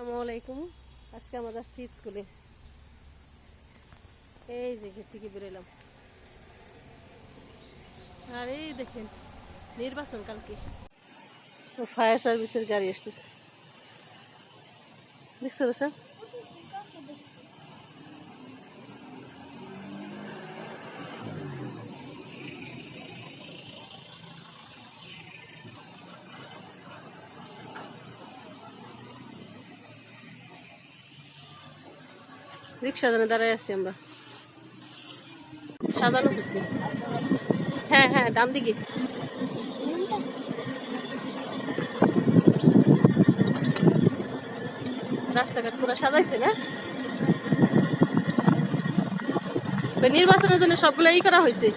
আসসালামু আলাইকুম। আজকে আমাদের যাচ্ছি স্কুলে। এই যে ঘের থেকে বেরোলাম আর এই দেখেন, নির্বাচন কালকে। ফায়ার সার্ভিসের গাড়ি আসতেছে। দেখছ স্যার রিক্সা জানে দাঁড়ায় আছি আমরা। সাজানো হয়েছে হ্যাঁ হ্যাঁ ডান দিকে। রাস্তাঘাট পুরো সাজাইছে না? নির্বাচনের জন্য সবগুলো ই করা হয়েছে।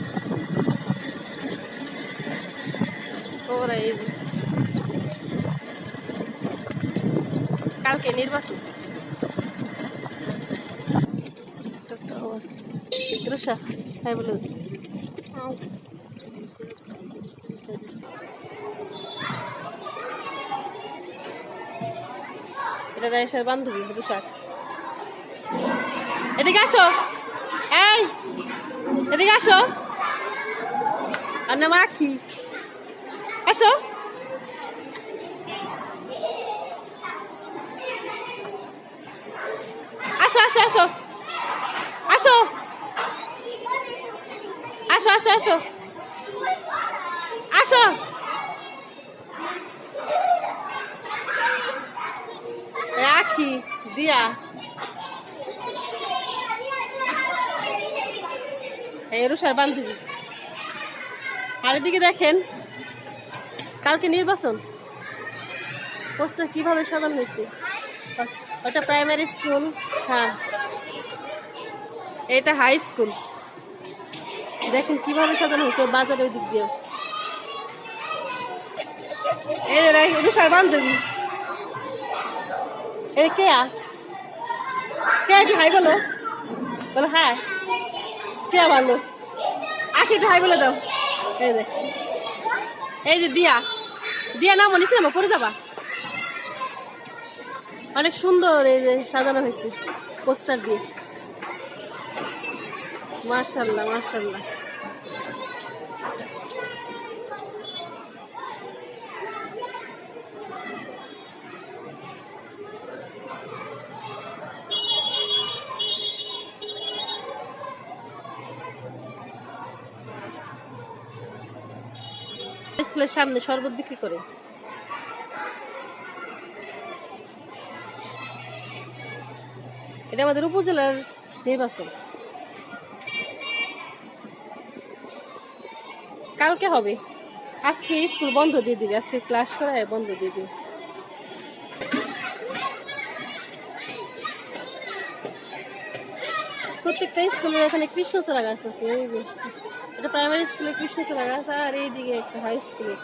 কালকে নির্বাচন। Grusha, hai bolu. এটা রাইসার বান্ধবী রুষার এদিকে আসো এই এদিকে আসো আর নাম আখি আসো আসো আসো আসো আসো আসো আসো আসো। আসো। রাখি, দিয়া। এই রুষার বান্ধবী। আর এদিকে দেখেন। কালকে নির্বাচন। পোস্টার কীভাবে সাজানো হয়েছে? ওটা প্রাইমারি স্কুল হ্যাঁ। এটা হাই স্কুল দেখেন কীভাবে সাজানো হয়েছে, বাজারের দিক দিয়ে। এই বান্ধবী। এই কে আ? কে হাই বলো। বলো দাও। এই এই যে দিয়া। দিয়া না পরে যাবা। অনেক সুন্দর এই যে সাজানো হয়েছে, পোস্টার দিয়ে। মার্শাল্লাহ মার্শাল্লাহ স্কুলের সামনে শরবত বিক্রি করে। এটা আমাদের উপজেলার নির্বাচন। কালকে হবে। আজকে স্কুল বন্ধ দিয়ে দিবে। আজকে ক্লাস করায় বন্ধ দিয়ে দিবে। প্রত্যেকটা স্কুলের এখানে কৃষ্ণচূড়া গাছ আছে এটা প্রাইমারি স্কুলে কৃষ্ণচূড়া গাছ আর এইদিকে একটা হাই স্কুলে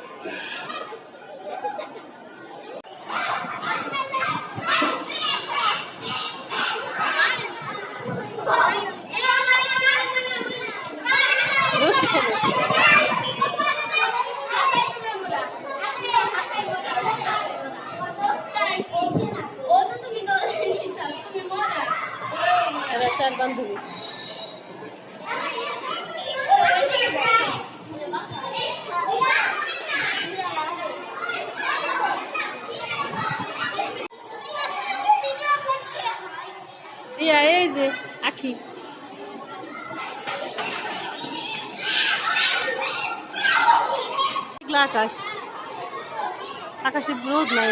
বান্ধবী। দিয়া এই যে আখি আকাশ আকাশে রোদ নাই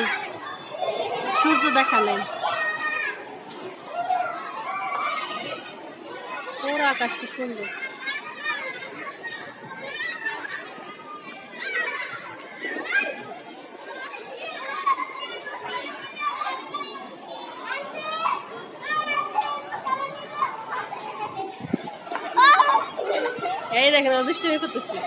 সূর্য দেখা নেই পুরো আকাশটা সুন্দর ఎక్కడ అదృష్టం ఎక్కువ వస్తుంది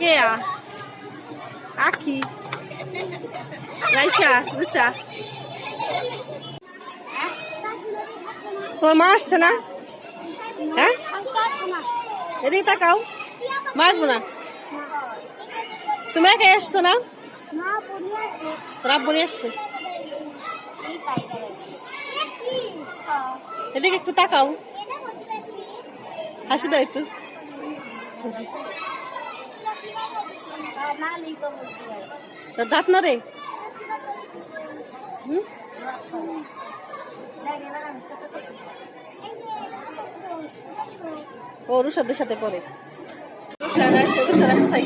Yeah. কামেন দিয়া আখি রাইসা রুষা তোমার মা আসছে না হ্যাঁ এদিকে তাকাও মা আসবো না তুমি একাই আসছো না রাব্বনি আসছে এদিকে একটু তাকাও হাসি দাও একটু তোর দাঁত না রে? ও রুষাদের সাথে পরে। রুষারা রুষারা কোথায়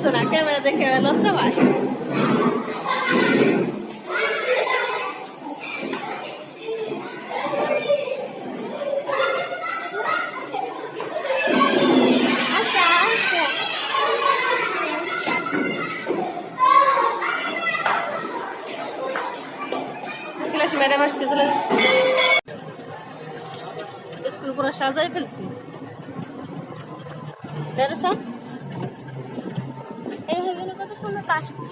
দেখে অভ্যস্ত না ক্যামেরা দেখে লজ্জা পায় ক্লাস ম্যাডাম আসছে চলে যাচ্ছে স্কুল পুরো সাজাই ফেলছি তাই না সব এই হয়ে গেলে কত সুন্দর কাশফুল